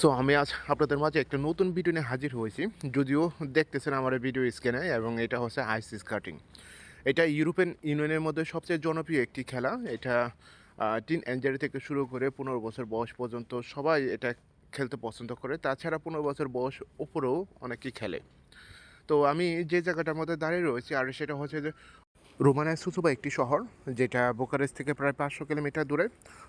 So আমি আজ আপনাদের মাঝে একটা নতুন ভিডিও নিয়ে হাজির হয়েছি। যদিও দেখতেছেন আমার ভিডিও স্ক্যানে এবং এটা হচ্ছে আইস স্কার্টিং এটা ইউরোপিয়ান ইউনিয়নের মধ্যে সবচেয়ে জনপ্রিয় একটি খেলা। এটা টিন এঞ্জারি থেকে শুরু করে পনেরো বছর বয়স পর্যন্ত সবাই এটা খেলতে পছন্দ করে। তাছাড়া পনেরো বছর বয়স উপরেও অনেকেই খেলে। তো আমি যে জায়গাটার মধ্যে দাঁড়িয়ে রয়েছি, আর সেটা হচ্ছে যে রোমানায় সুসুবা একটি শহর, যেটা বোকারেস্ট থেকে প্রায় পাঁচশো কিলোমিটার দূরে।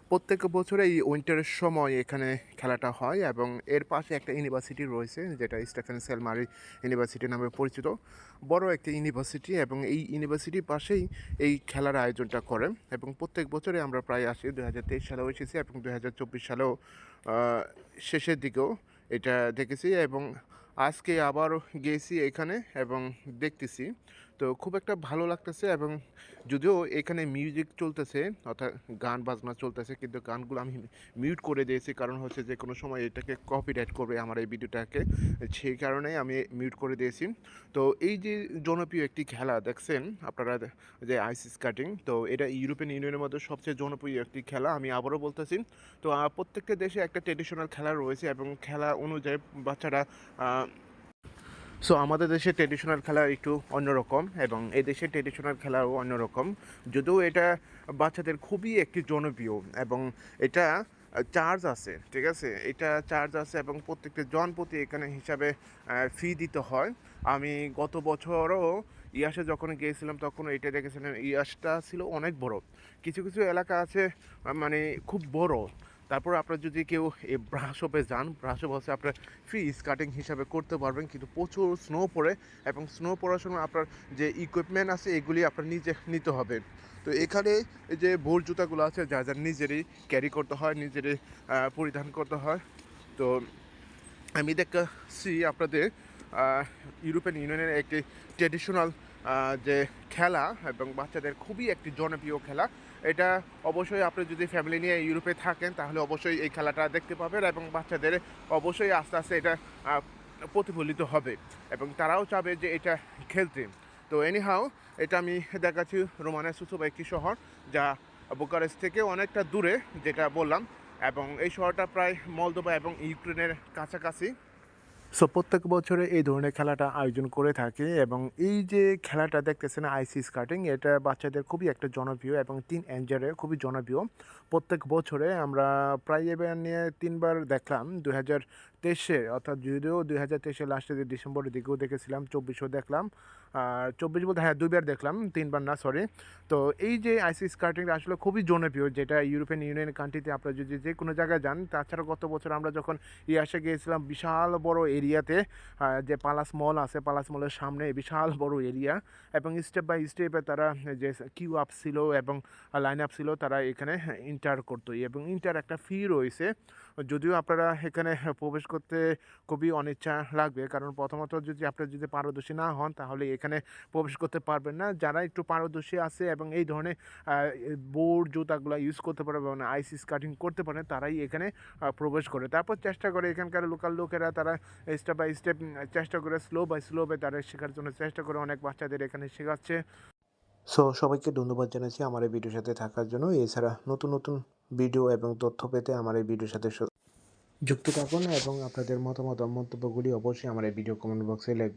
প্রত্যেক বছরে এই উইন্টারের সময় এখানে খেলাটা হয় এবং এর পাশে একটা ইউনিভার্সিটি রয়েছে, যেটা স্টেফেন সেলমারি ইউনিভার্সিটি নামে পরিচিত। বড় একটি ইউনিভার্সিটি এবং এই ইউনিভার্সিটির পাশেই এই খেলার আয়োজনটা করে এবং প্রত্যেক বছরে আমরা প্রায় আসি। দু হাজার তেইশ সালেও এসেছি এবং দু হাজার চব্বিশ সালেও শেষের দিকেও এটা দেখেছি এবং আজকে আবারও গিয়েছি এখানে এবং দেখতেছি। তো খুব একটা ভালো লাগতেছে এবং যদিও এখানে মিউজিক চলতেছে, অর্থাৎ গান, বাজনা চলতেছে, কিন্তু গানগুলো আমি মিউট করে দিয়েছি। কারণ হচ্ছে যে কোনো সময় এটাকে কপিরাইট করবে আমার এই ভিডিওটাকে। সেই কারণেই আমি মিউট করে দিয়েছি। তো এই যে জনপ্রিয় একটি খেলা, দেখছেন আপনারা যে আইস স্কাটিং তো এটা ইউরোপিয়ান ইউনিয়নের মধ্যে সবচেয়ে জনপ্রিয় একটি খেলা, আমি আবারও বলতেছি। তো প্রত্যেকটা দেশে একটা ট্রেডিশনাল খেলা রয়েছে এবং খেলা অনুযায়ী বাচ্চারা সো আমাদের দেশে ট্রেডিশনাল খেলা একটু অন্যরকম এবং এই দেশে ট্রেডিশনাল খেলাও অন্যরকম। যদিও এটা বাচ্চাদের খুবই একটি জনপ্রিয় এবং এটা চার্জ আছে, ঠিক আছে? এটা চার্জ আছে এবং প্রত্যেকটা জন প্রতি এখানে হিসাবে ফি দিতে হয়। আমি গত বছরও ইয়াসে যখন গিয়েছিলাম তখন এটা দেখেছিলাম, ইয়াসটা ছিল অনেক বড়। কিছু কিছু এলাকা আছে মানে খুব বড়। তারপর আপনার যদি কেউ এই ব্রাশপে যান ব্রাশপ হচ্ছে আপনার ফ্রি স্কার্টিং হিসাবে করতে পারবেন। কিন্তু প্রচুর স্নো পড়ে এবং স্নো পড়ার সময় আপনার যে ইকুইপমেন্ট আছে, এগুলি আপনার নিজে নিতে হবে। তো এখানে যে বোর জুতাগুলো আছে, যা যা নিজেরই ক্যারি করতে হয়, নিজেরই পরিধান করতে হয়। তো আমি দেখছি আপনাদের ইউরোপিয়ান ইউনিয়নের একটি ট্রেডিশনাল যে খেলা এবং বাচ্চাদের খুবই একটি জনপ্রিয় খেলা। এটা অবশ্যই আপনি যদি ফ্যামিলি নিয়ে ইউরোপে থাকেন, তাহলে অবশ্যই এই খেলাটা দেখতে পাবেন এবং বাচ্চাদের অবশ্যই আস্তে আস্তে এটা প্রতিফলিত হবে এবং তারাও চাবে যে এটা খেলতে। তো এনিহাও এটা আমি দেখাচ্ছি রোমানের সুসুবা একটি শহর, যা বুকারেস্ট থেকে অনেকটা দূরে, যেটা বললাম। এবং এই শহরটা প্রায় মলদোবা এবং ইউক্রেনের কাছাকাছি। সো প্রত্যেক বছরে এই ধরনের খেলাটা আয়োজন করে থাকে এবং এই যে খেলাটা দেখতেছেন আইসি স্কার্টিং এটা বাচ্চাদের খুবই একটা জনপ্রিয় এবং তিন এঞ্জারে খুবই জনপ্রিয়। প্রত্যেক বছরে আমরা প্রায় এবার নিয়ে তিনবার দেখলাম দুই হাজার তেইশে, অর্থাৎ যদিও দুই হাজার তেইশের লাস্টের ডিসেম্বরের দিকেও দেখেছিলাম, চব্বিশেও দেখলাম, আর চব্বিশ বলতে হ্যাঁ দুইবার দেখলাম, তিনবার না সরি তো এই যে আইসি স্কার্টিংটা আসলে খুবই জনপ্রিয়, যেটা ইউরোপিয়ান ইউনিয়ন কান্ট্রিতে আপনারা যদি যে কোনো জায়গায় যান, তাছাড়া গত বছর আমরা যখন ইয়াসে গিয়েছিলাম, বিশাল বড় এরিয়াতে যে পালাস মল আছে পালাস মলের সামনে বিশাল বড় এরিয়া এবং স্টেপ বাই স্টেপে তারা যে কিউ আপ ছিল এবং লাইন আপ ছিল, তারা এখানে ইন্টার করতো এবং ইন্টার একটা ফি রয়েছে। যদিও আপনারা এখানে প্রবেশ করতে খুবই অনিচ্ছা লাগবে, কারণ প্রথমত যদি আপনারা যদি পারদর্শী না হন, তাহলে এখানে প্রবেশ করতে পারবেন না। যারা একটু পারদর্শী আছে এবং এই ধরনের বোর্ড জুতাগুলো ইউজ করতে পারে এবং আইসি স্কার্টিং করতে পারে, তারাই এখানে প্রবেশ করে। তারপর চেষ্টা করে এখানকার লোকাল লোকেরা, তারা স্টেপ বাই স্টেপ চেষ্টা করে স্লো বাই স্লো বাই তারা শেখার জন্য চেষ্টা করে, অনেক বাচ্চাদের এখানে শেখাচ্ছে। সো সবাইকে ধন্যবাদ জানাচ্ছি আমার এই ভিডিওর সাথে থাকার জন্য। এছাড়া নতুন নতুন ভিডিও এবং তথ্য পেতে আমার এই ভিডিওর সাথে যুক্ত থাকুন এবং আপনাদের মতামত মন্তব্যগুলি অবশ্যই আমার এই ভিডিও কমেন্ট বক্সে লিখবেন।